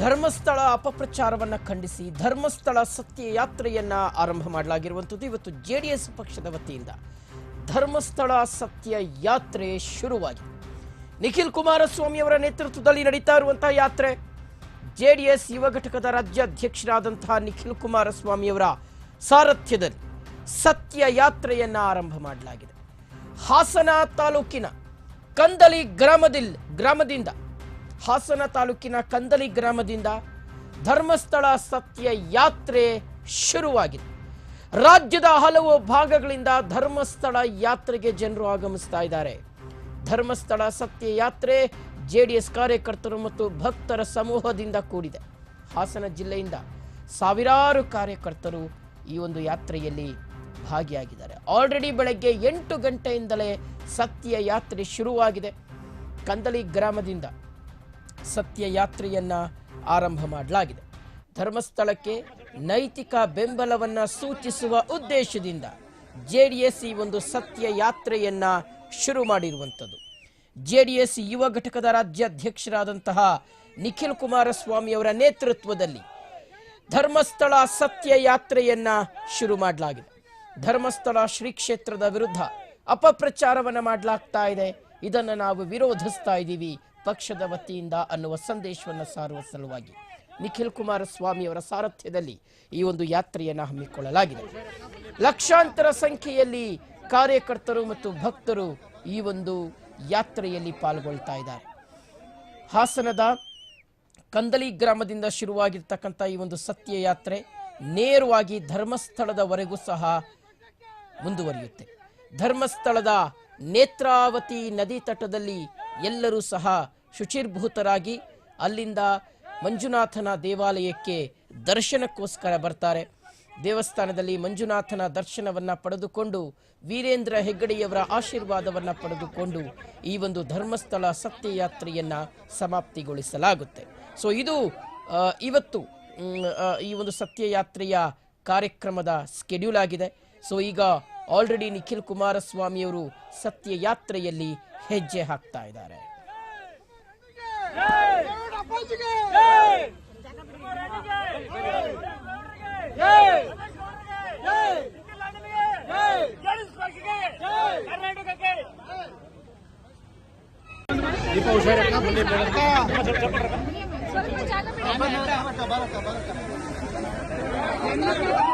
ಧರ್ಮಸ್ಥಳ ಅಪಪ್ರಚಾರವನ್ನ ಖಂಡಿಸಿ ಧರ್ಮಸ್ಥಳ ಸತ್ಯ ಯಾತ್ರೆಯನ್ನ ಆರಂಭ ಮಾಡಲಾಗಿರುವಂಥದ್ದು ಇವತ್ತು ಜೆ ಡಿ ಎಸ್ ಪಕ್ಷದ ವತಿಯಿಂದ. ಧರ್ಮಸ್ಥಳ ಸತ್ಯ ಯಾತ್ರೆ ಶುರುವಾಗಿದೆ ನಿಖಿಲ್ ಕುಮಾರಸ್ವಾಮಿ ಅವರ ನೇತೃತ್ವದಲ್ಲಿ ನಡೀತಾ ಇರುವಂತಹ ಯಾತ್ರೆ. ಜೆ ಡಿ ಎಸ್ ಯುವ ಘಟಕದ ರಾಜ್ಯಾಧ್ಯಕ್ಷರಾದಂತಹ ನಿಖಿಲ್ ಕುಮಾರಸ್ವಾಮಿ ಅವರ ಸಾರಥ್ಯದಲ್ಲಿ ಸತ್ಯ ಯಾತ್ರೆಯನ್ನ ಆರಂಭ ಮಾಡಲಾಗಿದೆ. ಹಾಸನ ತಾಲೂಕಿನ ಕಂದಲಿ ಗ್ರಾಮದಿಲ್, ಗ್ರಾಮದಿಂದ ಹಾಸನ ತಾಲೂಕಿನ ಕಂದಲಿ ಗ್ರಾಮದಿಂದ ಧರ್ಮಸ್ಥಳ ಸತ್ಯ ಯಾತ್ರೆ ಶುರುವಾಗಿದೆ. ರಾಜ್ಯದ ಹಲವು ಭಾಗಗಳಿಂದ ಧರ್ಮಸ್ಥಳ ಯಾತ್ರೆಗೆ ಜನರು ಆಗಮಿಸ್ತಾ ಇದ್ದಾರೆ. ಧರ್ಮಸ್ಥಳ ಸತ್ಯ ಯಾತ್ರೆ ಜೆಡಿಎಸ್ ಕಾರ್ಯಕರ್ತರು ಮತ್ತು ಭಕ್ತರ ಸಮೂಹದಿಂದ ಕೂಡಿದೆ. ಹಾಸನ ಜಿಲ್ಲೆಯಿಂದ ಸಾವಿರಾರು ಕಾರ್ಯಕರ್ತರು ಈ ಒಂದು ಯಾತ್ರೆಯಲ್ಲಿ ಭಾಗಿಯಾಗಿದ್ದಾರೆ. ಆಲ್ರೆಡಿ ಬೆಳಗ್ಗೆ ಎಂಟು ಗಂಟೆಯಿಂದಲೇ ಸತ್ಯ ಯಾತ್ರೆ ಶುರುವಾಗಿದೆ. ಕಂದಲಿ ಗ್ರಾಮದಿಂದ ಸತ್ಯ ಯಾತ್ರೆಯನ್ನ ಆರಂಭ ಮಾಡಲಾಗಿದೆ. ಧರ್ಮಸ್ಥಳಕ್ಕೆ ನೈತಿಕ ಬೆಂಬಲವನ್ನ ಸೂಚಿಸುವ ಉದ್ದೇಶದಿಂದ ಜೆ ಡಿ ಎಸ್ ಈ ಒಂದು ಸತ್ಯ ಯಾತ್ರೆಯನ್ನ ಶುರು ಮಾಡಿರುವಂಥದ್ದು. ಎಸ್ ಯುವ ಘಟಕದ ರಾಜ್ಯಾಧ್ಯಕ್ಷರಾದಂತಹ ನಿಖಿಲ್ ಕುಮಾರಸ್ವಾಮಿಯವರ ನೇತೃತ್ವದಲ್ಲಿ ಧರ್ಮಸ್ಥಳ ಸತ್ಯ ಯಾತ್ರೆಯನ್ನ ಶುರು ಮಾಡಲಾಗಿದೆ. ಧರ್ಮಸ್ಥಳ ಶ್ರೀ ಕ್ಷೇತ್ರದ ವಿರುದ್ಧ ಅಪಪ್ರಚಾರವನ್ನು ಮಾಡಲಾಗ್ತಾ ಇದೆ. ಇದನ್ನು ನಾವು ವಿರೋಧಿಸ್ತಾ ಇದ್ದೀವಿ. ಪಕ್ಷದ ವತಿಯಿಂದ ಅನ್ನುವ ಸಂದೇಶವನ್ನು ಸಾರುವ ಸಲುವಾಗಿ ನಿಖಿಲ್ ಕುಮಾರ ಸ್ವಾಮಿಯವರ ಸಾರಥ್ಯದಲ್ಲಿ ಈ ಒಂದು ಯಾತ್ರೆಯನ್ನು ಹಮ್ಮಿಕೊಳ್ಳಲಾಗಿದೆ. ಲಕ್ಷಾಂತರ ಸಂಖ್ಯೆಯಲ್ಲಿ ಕಾರ್ಯಕರ್ತರು ಮತ್ತು ಭಕ್ತರು ಈ ಒಂದು ಯಾತ್ರೆಯಲ್ಲಿ ಪಾಲ್ಗೊಳ್ತಾ ಇದ್ದಾರೆ. ಹಾಸನದ ಕಂದಲಿ ಗ್ರಾಮದಿಂದ ಶುರುವಾಗಿರ್ತಕ್ಕಂಥ ಈ ಒಂದು ಸತ್ಯ ಯಾತ್ರೆ ನೇರವಾಗಿ ಧರ್ಮಸ್ಥಳದವರೆಗೂ ಸಹ ಮುಂದುವರಿಯುತ್ತೆ. ಧರ್ಮಸ್ಥಳದ ನೇತ್ರಾವತಿ ನದಿ ತಟದಲ್ಲಿ ಎಲ್ಲರೂ ಸಹ ಶುಚಿರ್ಭೂತರಾಗಿ ಅಲ್ಲಿಂದ ಮಂಜುನಾಥನ ದೇವಾಲಯಕ್ಕೆ ದರ್ಶನಕ್ಕೋಸ್ಕರ ಬರ್ತಾರೆ. ದೇವಸ್ಥಾನದಲ್ಲಿ ಮಂಜುನಾಥನ ದರ್ಶನವನ್ನು ಪಡೆದುಕೊಂಡು ವೀರೇಂದ್ರ ಹೆಗ್ಗಡೆಯವರ ಆಶೀರ್ವಾದವನ್ನು ಪಡೆದುಕೊಂಡು ಈ ಒಂದು ಧರ್ಮಸ್ಥಳ ಸತ್ಯಯಾತ್ರೆಯನ್ನು ಸಮಾಪ್ತಿಗೊಳಿಸಲಾಗುತ್ತೆ. ಸೊ ಇದು ಇವತ್ತು ಈ ಒಂದು ಸತ್ಯಯಾತ್ರೆಯ ಕಾರ್ಯಕ್ರಮದ ಸ್ಕೆಡ್ಯೂಲ್ ಆಗಿದೆ. ಸೊ ಈಗ ಆಲ್ರೆಡಿ ನಿಖಿಲ್ ಕುಮಾರಸ್ವಾಮಿಯವರು ಸತ್ಯ ಯಾತ್ರೆಯಲ್ಲಿ ಹೆಜ್ಜೆ ಹಾಕ್ತಾ ಇದ್ದಾರೆ. ಸ್ವಲ್ಪ